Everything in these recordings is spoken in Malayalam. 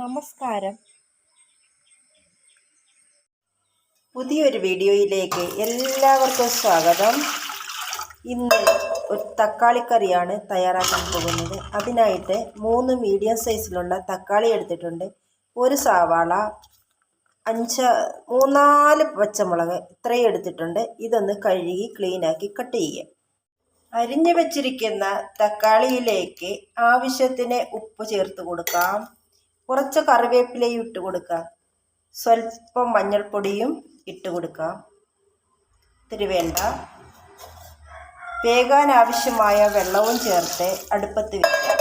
നമസ്കാരം. പുതിയൊരു വീഡിയോയിലേക്ക് എല്ലാവർക്കും സ്വാഗതം. ഇന്ന് ഒരു തക്കാളിക്കറിയാണ് തയ്യാറാക്കാൻ പോകുന്നത്. അതിനായിട്ട് മൂന്ന് മീഡിയം സൈസിലുള്ള തക്കാളി എടുത്തിട്ടുണ്ട്. ഒരു സവാള അഞ്ച് മൂന്നാൽ പച്ചമുളക് ഇത്രയും എടുത്തിട്ടുണ്ട്. ഇതൊന്ന് കഴുകി ക്ലീനാക്കി കട്ട് ചെയ്യാം അരിഞ്ഞു വച്ചിരിക്കുന്ന തക്കാളിയിലേക്ക് ആവശ്യത്തിന് ഉപ്പ് ചേർത്ത് കൊടുക്കാം. കുറച്ച് കറിവേപ്പിലയും ഇട്ട് കൊടുക്കുക സ്വല്പം മഞ്ഞൾപ്പൊടിയും ഇട്ട് കൊടുക്കുക ഇത്തിരി വേണ്ട. വേകാൻ ആവശ്യമായ വെള്ളവും ചേർത്ത് അടുപ്പത്ത് വയ്ക്കുക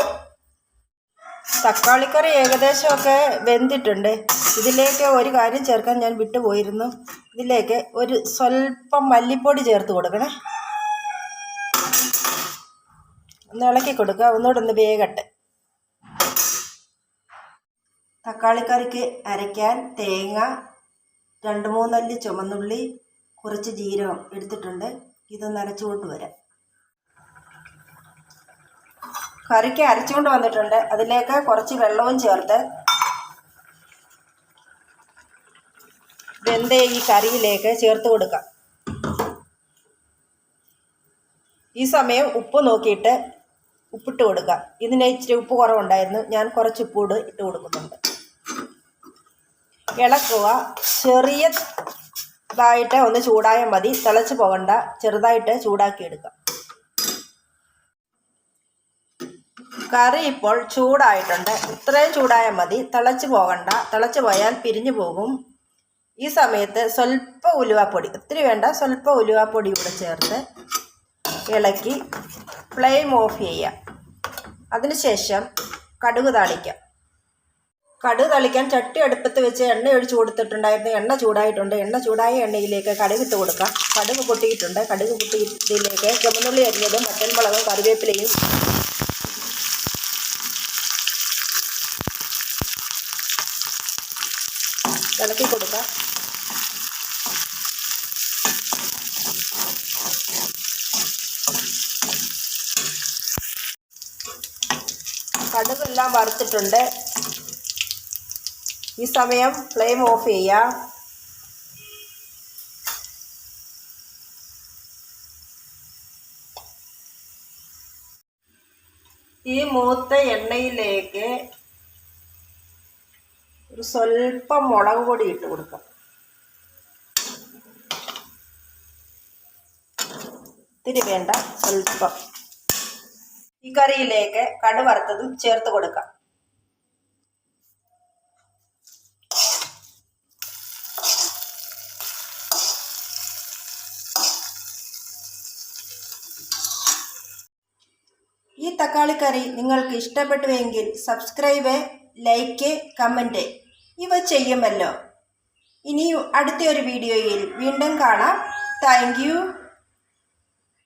തക്കാളിക്കറി ഏകദേശമൊക്കെ വെന്തിട്ടുണ്ട്. ഇതിലേക്ക് ഒരു കാര്യം ചേർക്കാൻ ഞാൻ വിട്ടുപോയിരുന്നു. ഇതിലേക്ക് ഒരു സ്വല്പം മല്ലിപ്പൊടി ചേർത്ത് കൊടുക്കണേ. ഒന്ന് ഇളക്കി കൊടുക്കുക ഒന്നുകൂടെ ഒന്ന് വേഗട്ടെ തക്കാളിക്കറിക്ക് അരയ്ക്കാൻ തേങ്ങ രണ്ട് മൂന്നല്ലി ചുമന്നുള്ളി കുറച്ച് ജീരകം എടുത്തിട്ടുണ്ട്. ഇതൊന്ന് അരച്ചുകൊണ്ട് വരാം. കറിക്ക് അരച്ചുകൊണ്ട് വന്നിട്ടുണ്ട്. അതിലേക്ക് കുറച്ച് വെള്ളവും ചേർത്ത് വെന്ത ഈ കറിയിലേക്ക് ചേർത്ത് കൊടുക്കാം. ഈ സമയം ഉപ്പ് നോക്കിയിട്ട് ഉപ്പിട്ട് കൊടുക്കുക ഇതിന് ഇച്ചിരി ഉപ്പ് കുറവുണ്ടായിരുന്നു. ഞാൻ കുറച്ച് ഉപ്പ് ഇട്ട് കൊടുക്കുന്നുണ്ട്. ഇളക്കുക. ചെറിയ ഇതായിട്ട് ഒന്ന് ചൂടായാൽ മതി. തിളച്ച് പോകണ്ട ചെറുതായിട്ട് ചൂടാക്കി എടുക്കാം കറി ഇപ്പോൾ ചൂടായിട്ടുണ്ട്. ഇത്രയും ചൂടായാൽ മതി. തിളച്ച് പോകണ്ട തിളച്ച് പോയാൽ പിരിഞ്ഞു പോകും. ഈ സമയത്ത് സ്വല്പ ഉലുവാപ്പൊടി. ഒത്തിരി വേണ്ട. സ്വല്പ ഉലുവാപ്പൊടി കൂടെ ചേർത്ത് ഇളക്കി ഫ്ലെയിം ഓഫ് ചെയ്യാം അതിനുശേഷം കടുക് താളിക്കാം കടുക് തളിക്കാൻ ചട്ടി അടുപ്പത്ത് വെച്ച് എണ്ണ ഒഴിച്ച് കൊടുത്തിട്ടുണ്ടായിരുന്നു. എണ്ണ ചൂടായിട്ടുണ്ട്. എണ്ണ ചൂടായ എണ്ണയിലേക്ക് കടുക് ഇട്ട് കൊടുക്കാം. കടുക് പൊട്ടിയിട്ടുണ്ട്. കടുക് പൊട്ടിയതിലേക്ക് ചുമന്നുള്ളി അരിഞ്ഞതും മറ്റൻമുളകും കറിവേപ്പിലയും ഇളക്കി കൊടുക്കാം. കടുകെല്ലാം വറുത്തിട്ടുണ്ട്. ഈ സമയം ഫ്ലെയിം ഓഫ് ചെയ്യാം. ഈ മൂത്ത എണ്ണയിലേക്ക് ഒരു സ്വല്പം മുളക് പൊടി ഇട്ട് കൊടുക്കാം. ഇത്തിരി വേണ്ട സ്വല്പം. ഈ കറിയിലേക്ക് കടുവറുത്തതും ചേർത്ത് കൊടുക്കാം. ഈ തക്കാളിക്കറി നിങ്ങൾക്ക് ഇഷ്ടപ്പെട്ടുവെങ്കിൽ സബ്സ്ക്രൈബ് ലൈക്ക് കമന്റ് ഇവ ചെയ്യുമല്ലോ. ഇനിയും അടുത്ത ഒരു വീഡിയോയിൽ വീണ്ടും കാണാം. താങ്ക്